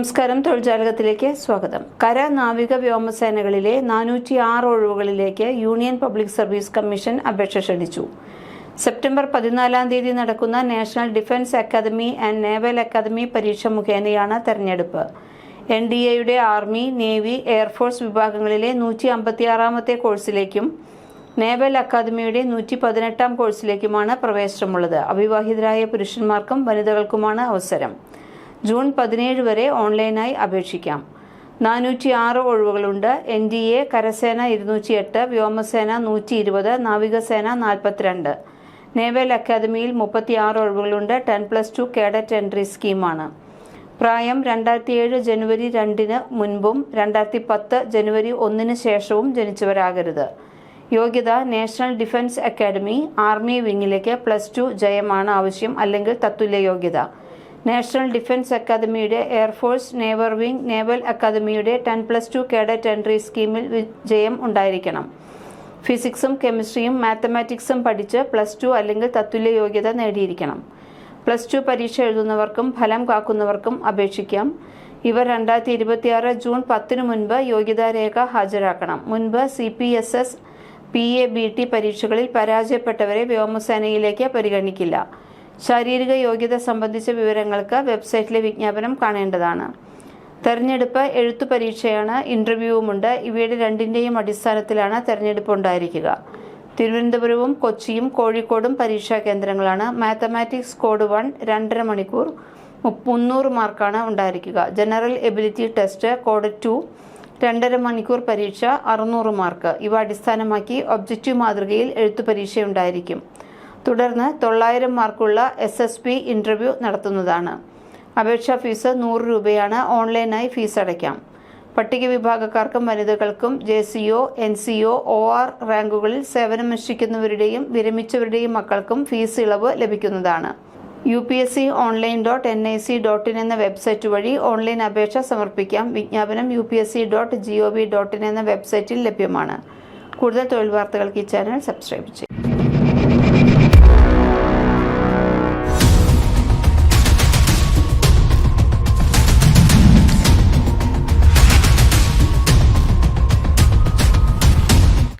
നമസ്കാരം. തൊഴിൽജാലകത്തിലേക്ക് സ്വാഗതം. കര നാവിക വ്യോമസേനകളിലെ നാനൂറ്റി ആറ് ഒഴിവുകളിലേക്ക് യൂണിയൻ പബ്ലിക് സർവീസ് കമ്മീഷൻ അപേക്ഷ ക്ഷണിച്ചു. സെപ്റ്റംബർ പതിനാലാം തീയതി നടക്കുന്ന national defence academy and naval academy പരീക്ഷ മുഖേനയാണ് തെരഞ്ഞെടുപ്പ്. എൻ ഡി എയുടെ ആർമി നേവി എയർഫോഴ്സ് വിഭാഗങ്ങളിലെ നൂറ്റി അമ്പത്തിയാറാമത്തെ കോഴ്സിലേക്കും നേവൽ അക്കാദമിയുടെ നൂറ്റി പതിനെട്ടാം കോഴ്സിലേക്കുമാണ് പ്രവേശനമുള്ളത്. അവിവാഹിതരായ പുരുഷന്മാർക്കും വനിതകൾക്കുമാണ് അവസരം. ജൂൺ പതിനേഴ് വരെ ഓൺലൈനായി അപേക്ഷിക്കാം. നാനൂറ്റി ആറ് ഒഴിവുകളുണ്ട്. എൻ ഡി എ കരസേന ഇരുന്നൂറ്റി എട്ട് വ്യോമസേന നൂറ്റി ഇരുപത് നാവികസേന നാൽപ്പത്തിരണ്ട്. നേവൽ അക്കാദമിയിൽ മുപ്പത്തി ആറ് ഒഴിവുകളുണ്ട്. Ten plus two cadet entry സ്കീമാണ്. പ്രായം രണ്ടായിരത്തി ഏഴ് ജനുവരി രണ്ടിന് മുൻപും രണ്ടായിരത്തി പത്ത് ജനുവരി ഒന്നിന് ശേഷവും ജനിച്ചവരാകരുത്. യോഗ്യത നാഷണൽ ഡിഫൻസ് അക്കാദമി ആർമി വിങ്ങിലേക്ക് പ്ലസ് ടു ജയമാണ് ആവശ്യം അല്ലെങ്കിൽ തത്തുല്യ യോഗ്യത. നാഷണൽ ഡിഫൻസ് അക്കാദമിയുടെ air force naval wing naval അക്കാദമിയുടെ ten plus two cadet entry സ്കീമിൽ വിജയം ഉണ്ടായിരിക്കണം. ഫിസിക്സും കെമിസ്ട്രിയും മാത്തമാറ്റിക്സും പഠിച്ച് പ്ലസ് ടു അല്ലെങ്കിൽ തത്തുല്യ യോഗ്യത നേടിയിരിക്കണം. പ്ലസ് ടു പരീക്ഷ എഴുതുന്നവർക്കും ഫലം കാക്കുന്നവർക്കും അപേക്ഷിക്കാം. ഇവർ രണ്ടായിരത്തി ഇരുപത്തിയാറ് ജൂൺ പത്തിനു മുൻപ് യോഗ്യതാരേഖ ഹാജരാക്കണം. മുൻപ് C P S S P A B T പരീക്ഷകളിൽ പരാജയപ്പെട്ടവരെ വ്യോമസേനയിലേക്ക് പരിഗണിക്കില്ല. ശാരീരിക യോഗ്യത സംബന്ധിച്ച വിവരങ്ങൾക്ക് വെബ്സൈറ്റിലെ വിജ്ഞാപനം കാണേണ്ടതാണ്. തെരഞ്ഞെടുപ്പ് എഴുത്തു പരീക്ഷയാണ് ഇന്റർവ്യൂവുമുണ്ട്. ഇവയുടെ രണ്ടിന്റെയും അടിസ്ഥാനത്തിലാണ് തെരഞ്ഞെടുപ്പ് ഉണ്ടായിരിക്കുക. തിരുവനന്തപുരവും കൊച്ചിയും കോഴിക്കോടും പരീക്ഷാ കേന്ദ്രങ്ങളാണ്. മാത്തമാറ്റിക്സ് കോഡ് വൺ രണ്ടര മണിക്കൂർ മുന്നൂറ് മാർക്കാണ് ഉണ്ടായിരിക്കുക. General ability test code two രണ്ടര മണിക്കൂർ പരീക്ഷ അറുന്നൂറ് മാർക്ക്. ഇവ അടിസ്ഥാനമാക്കി ഒബ്ജക്റ്റീവ് മാതൃകയിൽ എഴുത്തു പരീക്ഷയുണ്ടായിരിക്കും. തുടർന്ന് തൊള്ളായിരം മാർക്കുള്ള എസ് എസ് പി ഇന്റർവ്യൂ നടത്തുന്നതാണ്. അപേക്ഷാ ഫീസ് നൂറ് രൂപയാണ്. ഓൺലൈനായി ഫീസ് അടയ്ക്കാം. പട്ടിക വിഭാഗക്കാർക്കും വനിതകൾക്കും J C O N C O O R റാങ്കുകളിൽ സേവനമനുഷ്ഠിക്കുന്നവരുടെയും വിരമിച്ചവരുടെയും മക്കൾക്കും ഫീസ് ഇളവ് ലഭിക്കുന്നതാണ്. U P S C online dot N I C dot in എന്ന വെബ്സൈറ്റ് വഴി ഓൺലൈൻ അപേക്ഷ സമർപ്പിക്കാം. വിജ്ഞാപനം U P S C dot G O V dot in എന്ന വെബ്സൈറ്റിൽ ലഭ്യമാണ്. കൂടുതൽ തൊഴിൽ വാർത്തകൾക്ക് ഈ ചാനൽ സബ്സ്ക്രൈബ് ചെയ്യും.